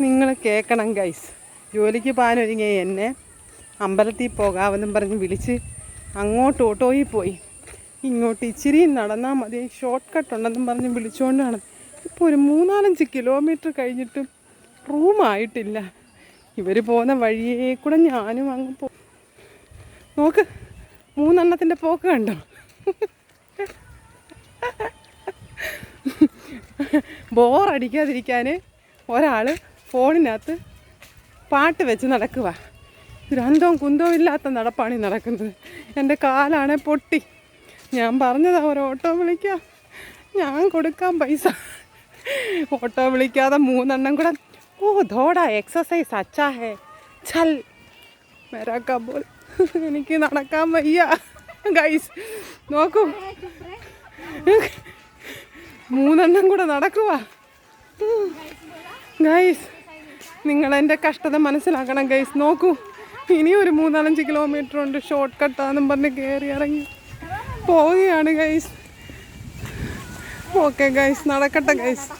നിങ്ങൾ കേൾക്കണം ഗൈസ് ജോലിക്ക് പാനൊരുങ്ങിയ എന്നെ അമ്പലത്തിൽ പോകാമെന്നും പറഞ്ഞ് വിളിച്ച് അങ്ങോട്ട് ഓട്ടോയിൽ പോയി. ഇങ്ങോട്ട് ഇച്ചിരി നടന്നാൽ മതി. ഷോർട്ട് കട്ട് ഉണ്ടെന്നും പറഞ്ഞ് വിളിച്ചുകൊണ്ടാണ് ഇപ്പോൾ ഒരു മൂന്നാലഞ്ച് കിലോമീറ്റർ കഴിഞ്ഞിട്ടും റൂമായിട്ടില്ല ഇവർ പോകുന്ന വഴിയേ കൂടെ ഞാനും അങ്ങ് പോ നോക്ക് മൂന്നെണ്ണത്തിന്റെ പോക്ക് കണ്ടോ? ബോറടിക്കാതിരിക്കാൻ ഒരാൾ ഫോണിനകത്ത് പാട്ട് വെച്ച് നടക്കുക ഗ്രന്ഥവും കുന്തവും ഇല്ലാത്ത നടപ്പാണ് ഈ നടക്കുന്നത്. എന്റെ കാലാണെ പൊട്ടി. ഞാൻ പറഞ്ഞതാ ഒരു ഓട്ടോ വിളിക്കാം. ഞാൻ കൊടുക്കാം പൈസ. ഓട്ടോ വിളിക്കാതെ മൂന്നെണ്ണം കൂടെ. ഓ ധോടാ എക്സസൈസ് അച്ഛാ ഹേ ചൽ മെരാക്കാൻ പോൽ. എനിക്ക് നടക്കാൻ വയ്യ. ഗൈസ് നോക്കൂ. മൂന്നെണ്ണം കൂടെ നടക്കുക ഗൈസ് നിങ്ങൾ എന്റെ കഷ്ടത മനസ്സിലാക്കണം ഗൈസ് നോക്കൂ. ഇനി ഒരു മൂന്നാലഞ്ച് കിലോമീറ്റർ ഉണ്ട് ഷോർട്ട് കട്ടാന്നും പറഞ്ഞ് കയറി ഇറങ്ങി പോവുകയാണ് ഗൈസ് ഓക്കെ ഗൈസ് നടക്കട്ടെ ഗൈസ്